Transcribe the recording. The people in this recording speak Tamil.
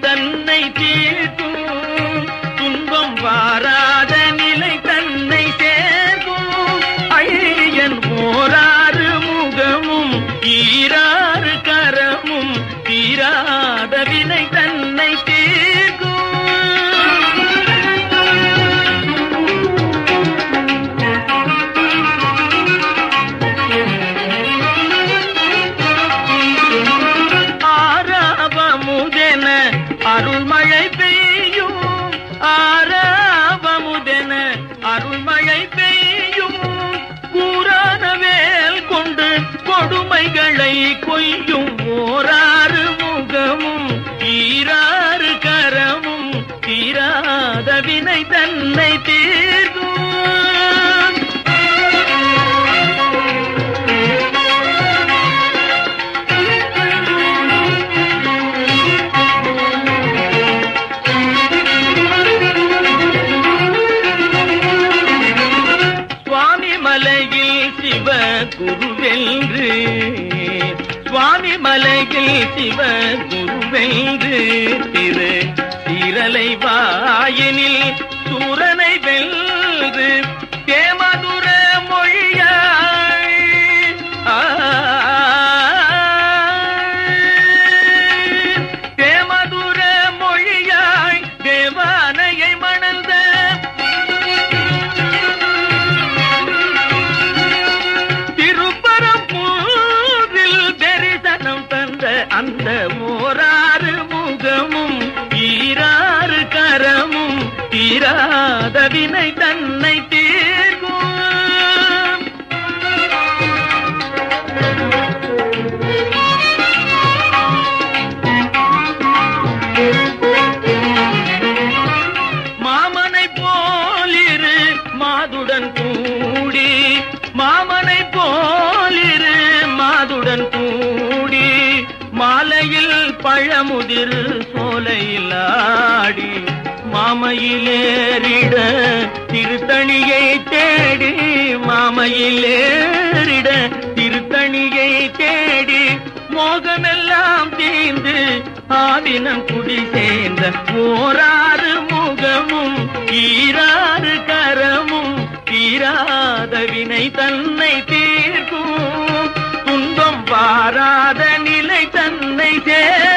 தன்னை தீர்க்கும் அருள்மழை பெய்யும் ஆரவமுதென அருள்மழை பெய்யும். கூறான வேல் கொண்டு கொடுமைகளை கொய்யும் ஓராறு முகமும் ஈராறு கரமும் தீராத வினை தன்னை தீர்க்கும். சிவ குருவென்று. சுவாமி மலையில் சிவ குருவென்று. திரு திரலை வாயினில் அந்த ஓராறு முகமும் ஈராறு கரமும் தீராத வினை தன்னை தீர்க்கும். மாமனை போலிரு மாதுடன் கூடி பழமுதிர் சோலையில் ஆடி மாமையிலேறிட திருத்தணியை தேடி மாமையிலேறிட திருத்தணியை தேடி மோகமெல்லாம் தீந்து ஆவினம் குடி சேர்ந்த ஓராறு முகமும் ஈராறு கரமும் தீராத வினை தன்னை தீர்க்கும் 别